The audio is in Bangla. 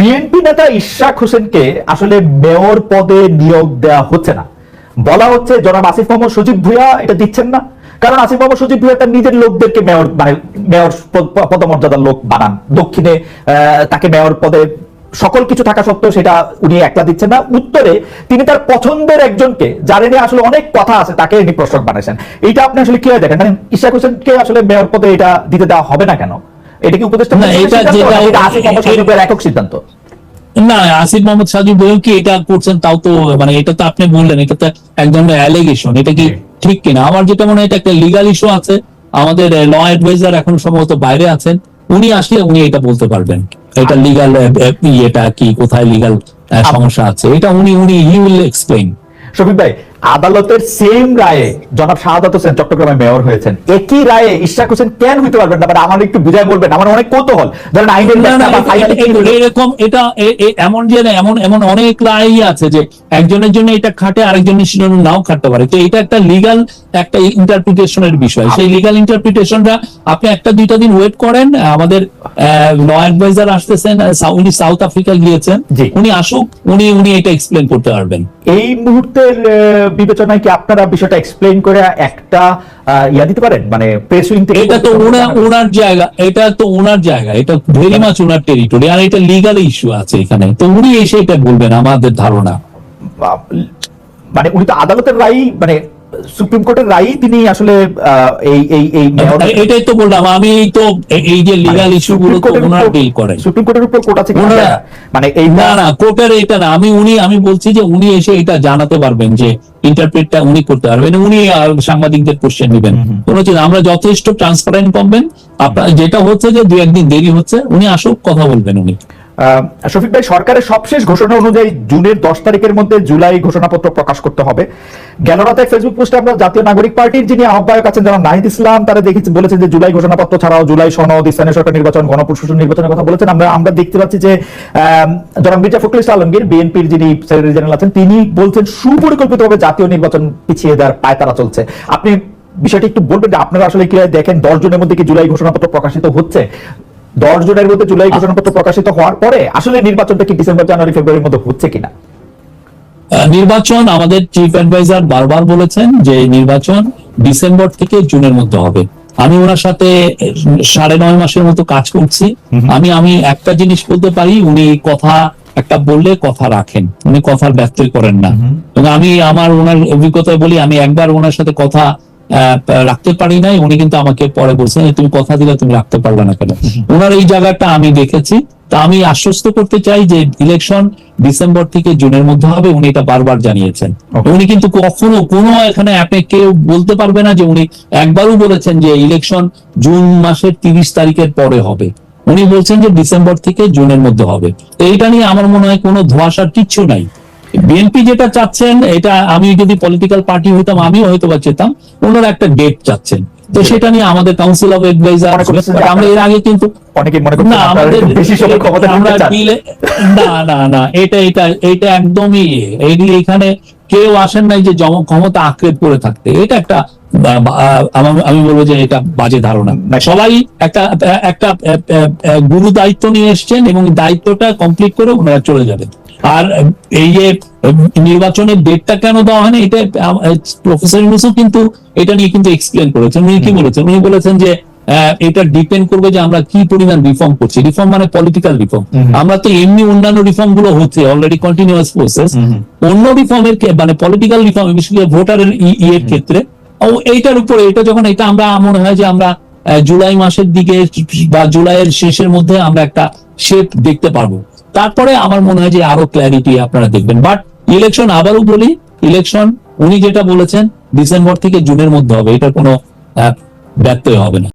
বিএনপি নেতা ইশাক হোসেনকে আসলে মেয়র পদে নিয়োগ দেওয়া হচ্ছে না। বলা হচ্ছে, জনাব আসিফ মোহাম্মদ সজীব ভুইয়া এটা দিচ্ছেন না। কারণ আসিফ মোহাম্মদ সজীব ভুইয়া তার নিজের লোকদেরকে মেয়র মানে মেয়র পদমর্যাদার লোক বানান। দক্ষিণে তাকে মেয়র পদে সকল কিছু থাকা সত্ত্বেও সেটা উনি একলা দিচ্ছেন না। উত্তরে, তিনি তার পছন্দের একজনকে, যার নিয়ে আসলে অনেক কথা আছে, তাকে ইনি প্রশ্রক বানাইছেন। এইটা আপনি আসলে কীভাবে দেখেন? মানে ইশাক হোসেনকে আসলে মেয়র পদে এটা দিতে দেওয়া হবে না কেন? এটা কি উপদেষ্টা না, এটা যেটা- এটা আসিফ মোহাম্মদ সজীবের একক সিদ্ধান্ত? না আসিফ মোহাম্মদ সাজিব বলেও কি এটা করছেন তাও তো মানে এটা তো আপনি বললেন এটা তো এক ধরনের অ্যালিগেশন এটা কি ঠিক কিনা? আমার যেটা মনে হয় এটা একটা লিগাল ইস্যু আছে। আমাদের ল অ্যাডভাইজার এখন সম্ভবত বাইরে আছেন। উনি আসলে উনি এটা বলতে পারবেন। এটা লিগাল ইয়েটা কি কোথায় লিগাল সমস্যা আছে? এটা উনি উনি হি উইল এক্সপ্লেইন শফিক ভাই আদালতের সেম রায়ে জনাব শাহাদাত হোসেন চট্টগ্রামে মেয়র হয়েছেন। একই রায়ে ইশাক হোসেন কেন হইতে পারবেন না? মানে আমার একটু বুঝাই বলবেন আমার অনেক কৌতূহল। ধরেন আইনের? এরকম এটা এমন যে না, এমন এমন অনেক লাই আছে যে একজনের জন্য এটা খাটে আরেকজনের জন্য নাও খাটতে পারে। তো এটা একটা লিগাল একটা ইন্টারপ্রিটেশনের বিষয়। সেই লিগাল ইন্টারপ্রিটেশনটা আপনি একটা দুইটা দিন ওয়েট করেন। আমাদের ল অ্যাডভাইজার আসতেছেন উনি সাউথ আফ্রিকা গিয়েছেন। উনি আসুক উনি উনি এটা এক্সপ্লেন করতে পারবেন। এই মুহূর্তের বিবেচনায় কি আপনারা বিষয়টা এক্সপ্লেন করে একটা ইয়া দিতে পারেন? মানে প্রেস উইং থেকে এটা তো ওনার ওনার জায়গা এটা তো ওনার জায়গা এটা ভেরি মাছ ওনার টেরিটরি আর এটা লিগাল ইস্যু আছে এখানে। তো উনি এসে এটা বলবেন আমাদের ধারণা। মানে উনি তো আদালতের রায় মানে সুপ্রিম কোর্টের রায় তিনি আসলে এই এই এই এটাই তো বললাম আমি তো এই যে মানে ইস্যু গুলো তো ওনারা ডিল করেন। সুপ্রিম কোর্টের উপর কোর্ট আছে মানে এই না না কোর্টের এটা না আমি উনি আমি বলছি যে উনি এসে এটা জানাতে পারবেন যে ইন্টারপ্রেটটা উনি করতে পারবেন উনি সাংবাদিকদের কোশ্চেন দিবেন কোনো চিন্তা- আমরা যথেষ্ট ট্রান্সপারেন্ট পাবেন। আপনার যেটা হচ্ছে যে দু একদিন দেরি হচ্ছে উনি আসুক কথা বলবেন উনি। শফিক ভাই, সরকারের সবশেষ ঘোষণা অনুযায়ী জুনের দশ তারিখের মধ্যে জুলাই ঘোষণাপত্র প্রকাশ করতে হবে। গেল রাতে ফেসবুক পোস্টে আমরা জাতীয় নাগরিক পার্টির যিনি আহ্বায়ক আছেন যারা নাহিদ ইসলাম, তারা দেখেছি, বলেছেন যে জুলাই ঘোষণাপত্র ছাড়াও জুলাই সনদ, স্থানীয় সরকার নির্বাচন গণপ্রশাসন নির্বাচনের কথা বলেছেন। আমরা আমরা দেখতে পাচ্ছি যে জনাব মির্জা ফখরুল আলমগীর, বিএনপির যিনি সেক্রেটারি জেনারেল আছেন, তিনি বলছেন সুপরিকল্পিতভাবে জাতীয় নির্বাচন পিছিয়ে দেওয়ার পায়তারা চলছে। আপনি বিষয়টি একটু বলবেন যে আপনারা আসলে কি দেখেন? দশ জনের মধ্যে কি জুলাই ঘোষণাপত্র প্রকাশিত হচ্ছে? দশ জনের মধ্যে জুলাই ঘোষণাপত্র প্রকাশিত হওয়ার পরে আসলে নির্বাচনটা কি ডিসেম্বর জানুয়ারি ফেব্রুয়ারির মধ্যে হচ্ছে কিনা? নির্বাচন আমাদের চিফ অ্যাডভাইজার বারবার বলেছেন যে নির্বাচন ডিসেম্বর থেকে জুনের মধ্যে হবে। আমি ওনার সাথে সাড়ে নয় মাসের মতো কাজ করছি। আমি আমি একটা জিনিস বলতে পারি উনি কথা একটা বললে কথা রাখেন। উনি কথার ব্যত্যয় করেন না। এবং আমি আমার ওনার অভিজ্ঞতায় বলি আমি একবার ওনার সাথে কথা রাখতে পারি নাই। উনি কিন্তু আমাকে পরে বলছেন তুমি কথা দিলে তুমি রাখতে পারবে না কেন? ওনার এই জায়গাটা আমি দেখেছি। তা আমি আশ্বস্ত করতে চাই যে ইলেকশন ডিসেম্বর থেকে জুনের মধ্যে হবে। উনি এটা বারবার জানিয়েছেন। উনি কিন্তু কখনো কোনো এখানে আপনি কেউ বলতে পারবে না যে উনি একবারও বলেছেন যে ইলেকশন জুন মাসের তিরিশ তারিখের পরে হবে। উনি বলছেন যে ডিসেম্বর থেকে জুনের মধ্যে হবে। তো এইটা নিয়ে আমার মনে হয় কোনো ধোয়াশার কিচ্ছু নাই। বিএনপি যেটা চাচ্ছেন এটা আমি যদি পলিটিক্যাল পার্টি হইতাম আমিও হয়তো বা চেতাম। ওনারা একটা ডেট চাচ্ছেন। তো সেটা নিয়ে আমাদের কাউন্সিল অফ এডভাইজার আমরা এর আগে কিন্তু অনেকে মনে না আমাদের বেশি সময় ক্ষমতা আমরা নিতে চান। ডিলে- না না না এটা এটা এটা একদমই এখানে কেউ আসেন নাই যে জম- ক্ষমতা আঁকড়ে পড়ে থাকতে। এটা একটা আমি- বলব যে এটা বাজে ধারণা। সবাই একটা একটা গুরু দায়িত্ব নিয়ে এসছেন এবং দায়িত্বটা কমপ্লিট করে ওনারা চলে যাবেন। আর এই যে নির্বাচনের ডেটটা কেন দেওয়া হয়নি এটা প্রফেসর ইউনুসও কিন্তু এটা নিয়ে কিন্তু এক্সপ্লেন করেছেন। উনি কি বলেছেন? উনি বলেছেন যে এটা ডিপেন্ড করবে যে আমরা কি পরিমাণ রিফর্ম করছি। রিফর্ম মানে পলিটিক্যাল রিফর্ম আমরা তো এমনি অন্যান্য রিফর্মগুলো হচ্ছে অলরেডি কন্টিনিউয়াস প্রসেস অন্য রিফর্মের মানে পলিটিক্যাল রিফর্ম বিশেষ করে ভোটারের ইয়ের ক্ষেত্রে এইটার উপরে এটা যখন এটা আমরা মনে হয় যে আমরা জুলাই মাসের দিকে বা জুলাইয়ের শেষের মধ্যে আমরা একটা শেপ দেখতে পারব। তারপরে আমার মনে হয় যে আরও ক্ল্যারিটি আপনারা দেখবেন। বাট ইলেকশন আবারও বলি ইলেকশন উনি যেটা বলেছেন ডিসেম্বর থেকে জুনের মধ্যে হবে। এটা কোনো ব্যত্যয় হবে না।